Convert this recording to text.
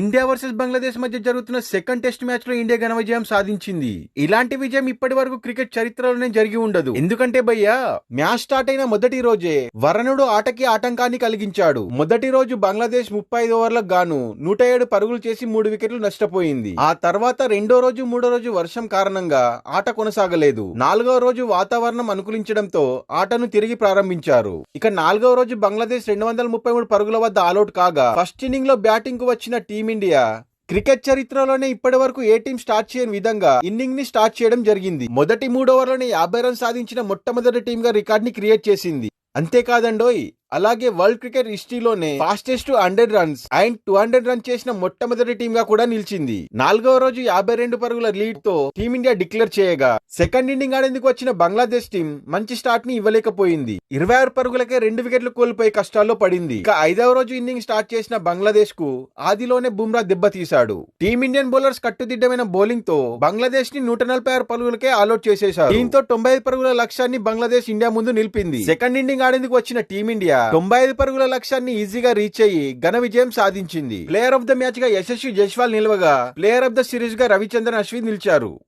India versus Bangladesh మధ్య జరుగుతున్న second test మ్యాచ్లో ఇండియా ఘన విజయం సాధించింది. ఇలాంటి విజయం ఇప్పటి వరకు క్రికెట్ చరిత్రలోనే జరిగి ఉండదు. ఎందుకంటే భయ్యా మ్యాచ్ స్టార్ట్ అయిన మొదటి రోజే వరణుడు ఆటకి ఆటంకాన్ని కలిగించాడు. మొదటి రోజు బంగ్లాదేశ్ ముప్పై ఐదు ఓవర్లకు గాను నూట ఏడు పరుగులు చేసి మూడు వికెట్లు నష్టపోయింది. ఆ తర్వాత రెండో రోజు మూడో రోజు వర్షం కారణంగా ఆట కొనసాగలేదు. నాలుగో రోజు వాతావరణం అనుకూలించడంతో ఆటను తిరిగి ప్రారంభించారు. ఇక నాలుగో రోజు బంగ్లాదేశ్ రెండు వందల ముప్పై మూడు పరుగుల వద్ద ఆల్అౌట్ కాగా ఫస్ట్ ఇన్నింగ్లో బ్యాటింగ్కు వచ్చిన టీం టీమిండియా క్రికెట్ చరిత్రలోనే ఇప్పటి వరకు ఏ టీం స్టార్ట్ చేయని విధంగా ఇన్నింగ్ని స్టార్ట్ చేయడం జరిగింది. మొదటి మూడు ఓవర్లోనే యాభై రన్ సాధించిన మొట్టమొదటి టీంగా రికార్డ్ని క్రియేట్ చేసింది. అంతేకాదండోయ్ అలాగే world cricket హిస్టరీలోనే fastest hundred runs and two hundred run చేసిన మొట్టమొదటి టీమ్గా కూడా నిలిచింది. నాలుగవ రోజు యాభై రెండు పరుగుల లీడ్తో టీమిండియా డిక్లేర్ చేయగా సెకండ్ ఇన్నింగ్ ఆడేందుకు వచ్చిన బంగ్లాదేశ్ టీం మంచి స్టార్ట్ని ఇవ్వలేకపోయింది. ఇరవై ఆరు పరుగులకే రెండు వికెట్లు కోల్పోయి కష్టాల్లో పడింది. ఇక ఐదవ రోజు ఇన్నింగ్ స్టార్ట్ చేసిన బంగ్లాదేశ్కు ఆదిలోనే బుమ్రా దెబ్బతీశాడు టీమిండియన్ బౌలర్స్ కట్టుదిట్టమైన బౌలింగ్తో బంగ్లాదేశ్ని నూట నలభై ఆరు పరుగులకే ఆల్అౌట్ చేసేశారు. దీంతో తొంభై ఐదు పరుగుల లక్ష్యాన్ని బంగ్లాదేశ్ ఇండియా ముందు నిలిపింది. సెకండ్ ఇన్నింగ్ ఆడేందుకు వచ్చిన టీమిండియా తొంభై ఐదు పరుగుల లక్ష్యాన్ని ఈజీగా రీచ్ అయ్యి ఘన విజయం సాధించింది. ప్లేయర్ ఆఫ్ ద మ్యాచ్గా యశస్వి జైస్వాల్ నిలవగా ప్లేయర్ ఆఫ్ ద సిరీస్గా రవిచంద్రన్ అశ్విన్ నిలిచారు.